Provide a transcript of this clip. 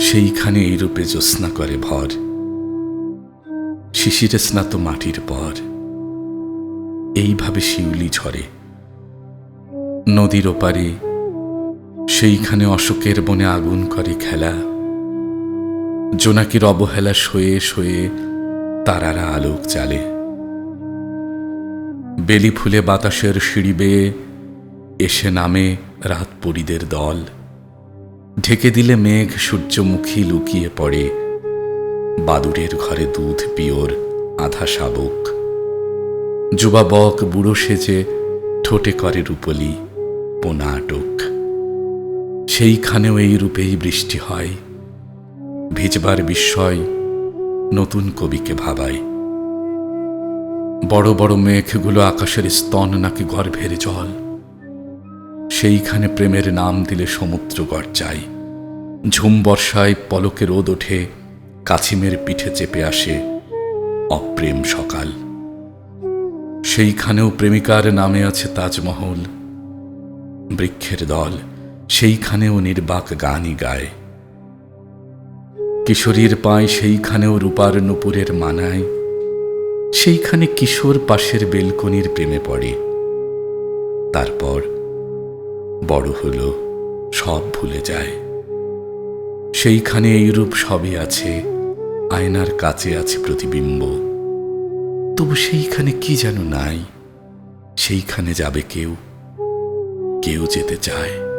সেইখানে এইরূপে জ্যোৎস্না করে ভর। শিশিরে স্নাত মাটির পর। এইভাবে শিউলি ঝরে। নদীর ওপারে সেইখানে অশোকের বনে আগুন করে খেলা। জোনাকির অবহেলা শয়ে শয়ে তারারা আলোক চালে বেলি ফুলে বাতাসের সিঁড়ি বেয়ে এসে নামে রাত পরিদের দল। ঢেকে দিলে মেঘ সূর্যমুখী লুকিয়ে পড়ে। বাদুরের ঘরে দুধ, পিওর, আধা শাবক। যুবাবক বুড়ো সেজে ঠোঁটে করে রূপলি পোনাটক সেইখানেও এই রূপেই বৃষ্টি হয়। ভিজবার বিস্ময় নতুন কবিকে ভাবায়। বড় বড় মেঘগুলো আকাশের স্তন নাকি গর্ভের জল। সেইখানে প্রেমের নাম দিলে সমুদ্র গর্জায় ঝুম বর্ষায় পলকে রোদ ওঠে, কাছিমের পিঠে চেপে আসে অপ্রেম সকাল। সেইখানেও প্রেমিকার নামে আছে তাজমহল, বৃক্ষের দল, সেইখানেও নির্বাক গানই গায়। কিশোরীর পায় সেইখানেও রূপার নুপুরের মানায়, সেইখানে কিশোর পাশের বেলকনির প্রেমে পড়ে। তারপর বড় হল, সব ভুলে যায়। সেইখানে এইরূপ সবই আছে, আয়নার কাছে আছে প্রতিবিম্ব। তবু সেইখানে কি যেন নাই, সেইখানে যাবে কেউ কেউ যেতে চায়।